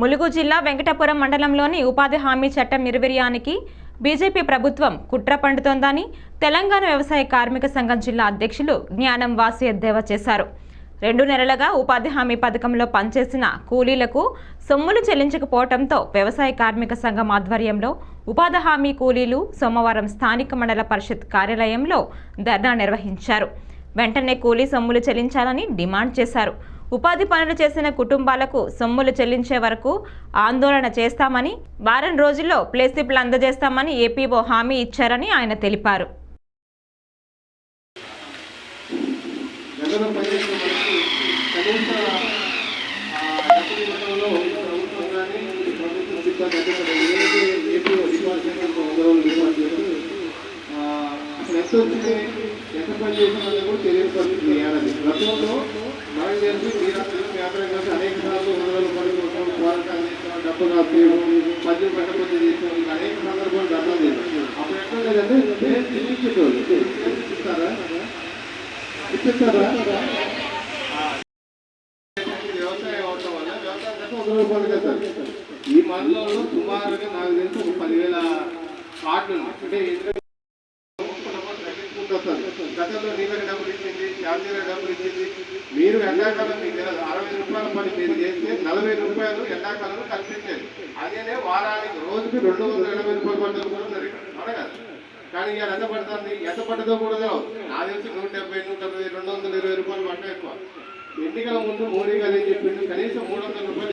ములుగు జిల్లా వెంకటపురం మండలంలోని ఉపాధి హామీ చట్టం నిర్వీర్యానికి బీజేపీ ప్రభుత్వం కుట్ర పండుతోందని తెలంగాణ వ్యవసాయ కార్మిక సంఘం జిల్లా అధ్యక్షులు జ్ఞానం వాసి ఎద్దేవా చేశారు. రెండు నెలలుగా ఉపాధి హామీ పథకంలో పనిచేసిన కూలీలకు సొమ్ములు చెల్లించకపోవడంతో వ్యవసాయ కార్మిక సంఘం ఆధ్వర్యంలో ఉపాధి హామీ కూలీలు సోమవారం స్థానిక మండల పరిషత్ కార్యాలయంలో ధర్నా నిర్వహించారు. వెంటనే కూలీ సొమ్ములు చెల్లించాలని డిమాండ్ చేశారు. ఉపాధి పనులు చేసిన కుటుంబాలకు సొమ్ములు చెల్లించే వరకు ఆందోళన చేస్తామని వారం రోజుల్లో ప్లేస్లిప్లు అందజేస్తామని ఏపీఓ హామీ ఇచ్చారని ఆయన తెలిపారు. ప్రభుత్వం అసలు ఎంత వచ్చింది ఎంత పని చేసిందో కూడా తెలియని పరిస్థితి చేయాలని ఏడాది గతంలో మనకు తెలిసి మీరు వ్యాపారం కలిసి అనేక సార్లు వంద రోజులు పని కోసం క్వారంటైన్ డబ్బు రాసేయడం మద్యం పెట్టబడి చేసాం అనేక సందర్భాలు ధర్నా చేసాం అప్పుడు ఎట్లా లేదంటే నేను తిరిగిచ్చేటోళ్ళు ఇస్తారా ఇచ్చేస్తారా వ్యవసాయం అవటం వల్ల వ్యవసాయం రూపాయలు కదా ఈ మండలంలో సుమారుగా నాకు తెలిసి ఒక పదివేల కార్డులు అంటే తగ్గించుకుంటూ గతంలో నీళ్ళకి డబ్బులు ఇచ్చింది చార్జీల డబ్బులు ఇచ్చింది. మీరు ఎండాకాలం మీకు తెలియదు అరవై రూపాయల పని మీరు చేస్తే నలభై రూపాయలు ఎండాకాలంలో కల్పించేది. అదేనే వారానికి రోజుకి రెండు వందల ఎనభై రూపాయలు పడ్డది కూడా ఉన్నారు ఇక్కడ. కానీ ఇవాళ ఎంత పడుతుంది? ఎంత పడ్డదో కూడా నా తెలిసి నూట డెబ్బై నూట రెండు వందల ఇరవై రూపాయలు పడ్డ ఎక్కువ. ఎన్నికల ముందు మోడీ గారు ఏం చెప్పిండు? కనీసం మూడు వందల రూపాయలు